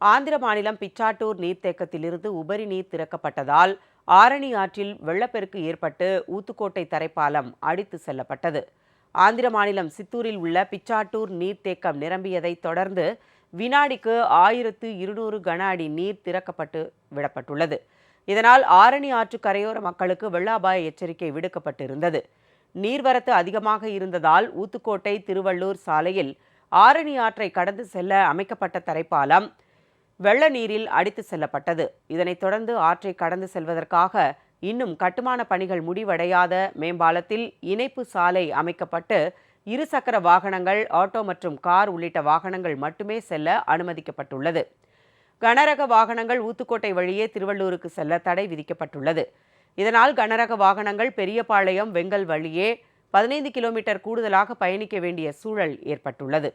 ஆந்திர மாநிலம் பிச்சாட்டூர் நீர்த்தேக்கத்திலிருந்து உபரி நீர் திறக்கப்பட்டதால் ஆரணி ஆற்றில் வெள்ளப்பெருக்கு ஏற்பட்டு ஊத்துக்கோட்டை தரைப்பாலம் அடித்து செல்லப்பட்டது. ஆந்திர மாநிலம் சித்தூரில் உள்ள பிச்சாட்டூர் நீர்த்தேக்கம் நிரம்பியதைத் தொடர்ந்து வினாடிக்கு ஆயிரத்து இருநூறு கன அடி நீர் திறக்கப்பட்டு விடப்பட்டுள்ளது. இதனால் ஆரணி ஆற்று கரையோர மக்களுக்கு வெள்ள அபாய எச்சரிக்கை விடுக்கப்பட்டிருந்தது. நீர்வரத்து அதிகமாக இருந்ததால் ஊத்துக்கோட்டை திருவள்ளூர் சாலையில் ஆரணி ஆற்றை கடந்து செல்ல அமைக்கப்பட்ட தரைப்பாலம் வெள்ள நீரில் அடித்து செல்லப்பட்டது. இதனைத் தொடர்ந்து ஆற்றை கடந்து செல்வதற்காக இன்னும் கட்டுமான பணிகள் முடிவடையாத மேம்பாலத்தில் இணைப்பு சாலை அமைக்கப்பட்டு இருசக்கர வாகனங்கள் ஆட்டோ மற்றும் கார் உள்ளிட்ட வாகனங்கள் மட்டுமே செல்ல அனுமதிக்கப்பட்டுள்ளது. கனரக வாகனங்கள் ஊத்துக்கோட்டை வழியே திருவள்ளூருக்கு செல்ல தடை விதிக்கப்பட்டுள்ளது. இதனால் கனரக வாகனங்கள் பெரியபாளையம் வெங்கல் வழியே பதினைந்து கிலோமீட்டர் கூடுதலாக பயணிக்க வேண்டிய சூழல் ஏற்பட்டுள்ளது.